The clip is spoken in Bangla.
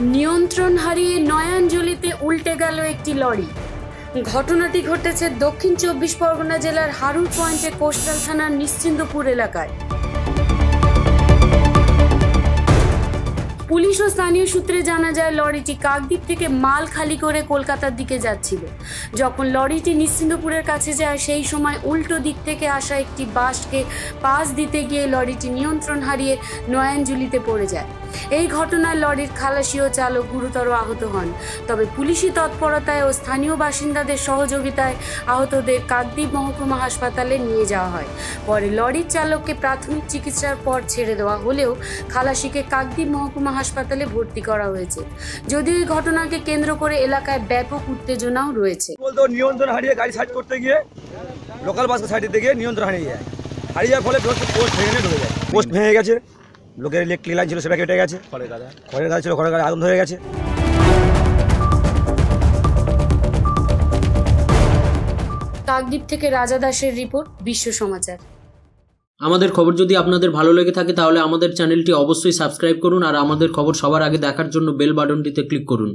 নিয়ন্ত্রণ হারিয়ে নয়াঞ্জলিতে উল্টে গেল একটি লরি। ঘটনাটি ঘটেছে দক্ষিণ চব্বিশ পরগনা জেলার হারুর পয়েন্টে কোস্টাল থানার নিশ্চিন্দপুর এলাকায়। পুলিশ ও স্থানীয় সূত্রে জানা যায়, লরিটি কাকদ্বীপ থেকে মাল খালি করে কলকাতার দিকে যাচ্ছিল। যখন লরিটি নিশ্চিন্দপুরের কাছে যায়, সেই সময় উল্টো দিক থেকে আসা একটি বাসকে পাশ দিতে গিয়ে লরিটি নিয়ন্ত্রণ হারিয়ে নয়ানজুলিতে পড়ে যায়। এই ঘটনায় লরির খালাসি ও চালক গুরুতর আহত হন। তবে পুলিশি তৎপরতায় ও স্থানীয় বাসিন্দাদের সহযোগিতায় আহতদের কাকদ্বীপ মহকুমা হাসপাতালে নিয়ে যাওয়া হয়। পরে লরির চালককে প্রাথমিক চিকিৎসার পর ছেড়ে দেওয়া হলেও খালাসিকে কাকদ্বীপ মহকুমা হাসপাতালে ভর্তি করা হয়েছে। যদিও এই ঘটনাকে কেন্দ্র করে এলাকায় ব্যাপক উত্তেজনাও রয়েছে। বলতো নিয়ন্ত্রণ হারিয়ে গাড়ি সাইড করতে গিয়ে লোকাল বাসকে সাইডে দিকে নিয়ন্ত্রণ হারিয়ে যায়। হারিয়ে যাওয়ার ফলে পোস্ট ভেঙে ঢুকে যায়। পোস্ট ভেঙে গেছে লোকের ইলেকট্রিক লাইন ছিল সেটা কেটে গেছে। খড়ের গাদা। খড়ের গাদা ছিল খড়ের গাদা আগুন ধরে গেছে। কাকদ্বীপ থেকে রাজা দাসের রিপোর্ট বিশ্ব সমাচার। আমাদের খবর যদি আপনাদের ভালো লেগে থাকে তাহলে আমাদের চ্যানেলটি অবশ্যই সাবস্ক্রাইব করুন আর আমাদের খবর সবার আগে দেখার জন্য বেল বাটনটিতে ক্লিক করুন।